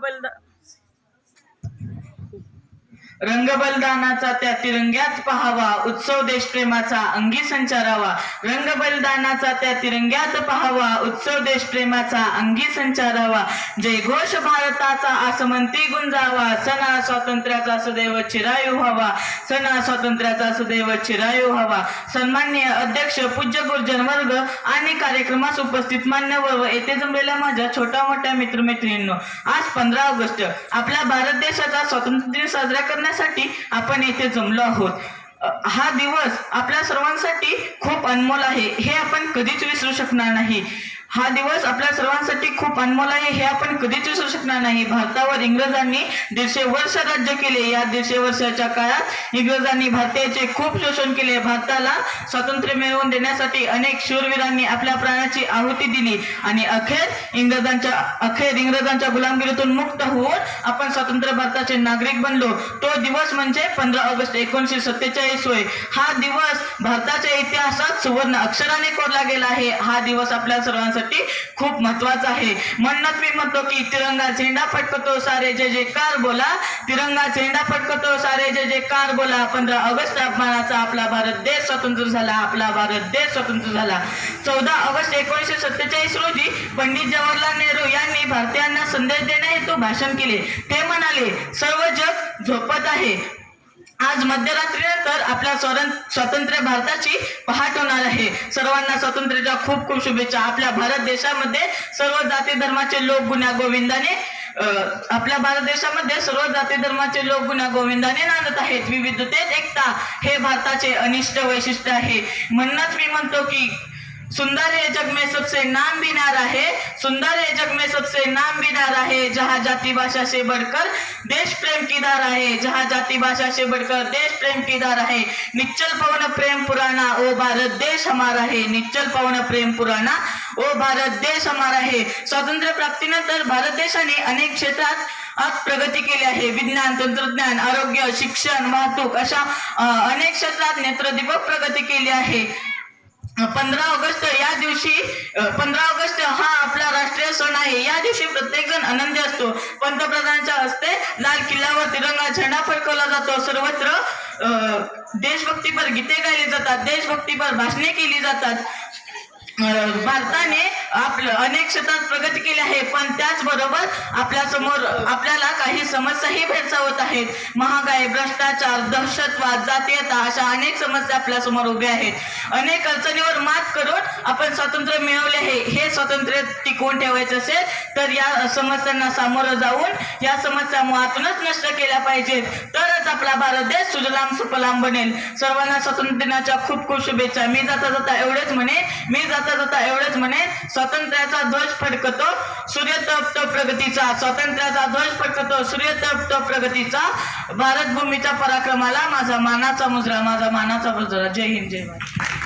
available रंगबलदानाचा त्या तिरंग्यात पहावा उत्सव देशप्रेमाचा अंगी संचारावा. रंगबलदानाचा त्या तिरंग्यात पहावा उत्सव देशप्रेमाचा अंगी संचारावा. जय घोष भारताचा आसमंती गुंजावा. सणा स्वातंत्र्याचा सदैव चिरायू व्हावा. सणा स्वातंत्र्याचा सदैव चिरायू व्हावा. सन्मान्य अध्यक्ष पूज्य गुरुजन वर्ग आणि कार्यक्रमास उपस्थित मान्यवर व येथे जमलेल्या माझ्या छोट्या मोठ्या मित्रमैत्रिणींनो आज पंधरा ऑगस्ट. आपल्या भारत देशाचा स्वातंत्र्य दिन साजरा करण्यासाठी आपण येथे जमलो आहोत. हा दिवस आपल्या सर्वांसाठी खूप अनमोल आहे हे आपण कधीच विसरू शकणार नाही. हा दिवस आपल्या सर्वांसाठी खूप अनमोल आहे हे आपण कधीच विसरू शकणार नाही. भारतावर इंग्रजांनी दीडशे वर्ष राज्य केले. या दीडशे वर्षाच्या काळात इंग्रजांनी भारतीयाचे खूप शोषण केले. भारताला स्वातंत्र्य मिळवून देण्यासाठी अनेक शूरवीरांनी आपल्या प्राणाची आहुती दिली. आणि अखेर इंग्रजांच्या अखेर इंग्रजांच्या गुलामगिरीतून मुक्त होऊन आपण स्वतंत्र भारताचे नागरिक बनलो. तो दिवस म्हणजे पंधरा ऑगस्ट एकोणीसशे सत्तेचाळीस होय. हा दिवस भारताच्या इतिहासात सुवर्ण अक्षराने कोरला गेला आहे. हा दिवस आपल्या सर्वांसाठी खूप महत्त्वाचा आहे. म्हणूनच मी म्हणतो की तिरंगा झेंडा फटकतो सारे जे जयकार बोला. तिरंगा झेंडा फटकतो सारे जे जयकार बोला. पंधरा ऑगस्ट अपमानाचा आपला भारत देश स्वतंत्र झाला आपला भारत देश स्वतंत्र झाला. चौदा ऑगस्ट एकोणीसशे सत्तेचाळीस रोजी पंडित जवाहरलाल नेहरू यांनी भारतीयांना संदेश देण्याहेतू भाषण केले. ते म्हणाले सर्व जग झोपत आहे. आज मध्यरात्रीनंतर आपल्या स्वातंत्र्य भारताची पहाट होणार आहे. सर्वांना स्वातंत्र्याच्या खूप खूप शुभेच्छा. आपल्या भारत देशामध्ये सर्व जाती धर्माचे लोक गुन्हा गोविंदाने आपल्या भारत देशामध्ये सर्व जाती धर्माचे लोक गुन्हा गोविंदाने नांदत आहेत. विविधतेत एकता हे भारताचे अनिष्ट वैशिष्ट्य आहे. म्हणूनच मी म्हणतो की सुंदर है जग में सबसे नाम भी नारा है सुंदर है जग में सबसे नाम भी नारा है जहाँ जाति भाषा से बढ़कर देश प्रेम की धारा है जहाँ जाति भाषा से बढ़कर देश प्रेम की धारा है निश्चल पवन प्रेम पुराना ओ भारत देश हमारा है निश्चल पवन प्रेम पुराना ओ भारत देश हमारा है स्वातंत्र्य प्राप्तीनंतर भारत देशाने अनेक क्षेत्रात आज प्रगती केली आहे. विज्ञान तंत्रज्ञान आरोग्य शिक्षण वाहतूक अशा अनेक क्षेत्रात नेत्रदीपक प्रगती केली आहे. पंधरा ऑगस्ट या दिवशी पंधरा ऑगस्ट हा आपला राष्ट्रीय सण आहे. या दिवशी प्रत्येक जण आनंदी असतो. पंतप्रधानांच्या हस्ते लाल किल्ल्यावर तिरंगा झेंडा फडकवला जातो. सर्वत्र देशभक्तीपर गीते गायली जातात. देशभक्तीपर भाषणे केली जातात. भारताने आपलं अनेक क्षेत्रात प्रगती केली आहे. पण त्याचबरोबर आपल्यासमोर आपल्याला काही समस्याही भेडसावत आहेत. महागाई भ्रष्टाचार दहशतवाद जातीयता अशा अनेक समस्या आपल्यासमोर उभ्या आहेत. अनेक अडचणीवर मात करून आपण स्वातंत्र्य मिळवले आहे. हे स्वातंत्र्य टिकवून ठेवायचं असेल तर या समस्यांना सामोरं जाऊन या समस्या मुळातूनच नष्ट केल्या पाहिजेत. तरच आपला भारत देश सुजलाम सुफलाम बनेल. सर्वांना स्वातंत्र्य दिनाच्या खूप खूप शुभेच्छा. मी जाता जाता एवढेच म्हणे मी जाता जाता एवढेच म्हणे स्वातंत्र्याचा ध्वज फडकतो. सूर्य प्रगतीचा स्वातंत्र्याचा ध्वज फडकतो. सूर्य तपतो प्रगतीचा भारत भूमीच्या पराक्रमाला माझा मानाचा मुजरा माझा मानाचा मुजरा. जय हिंद जय भारत.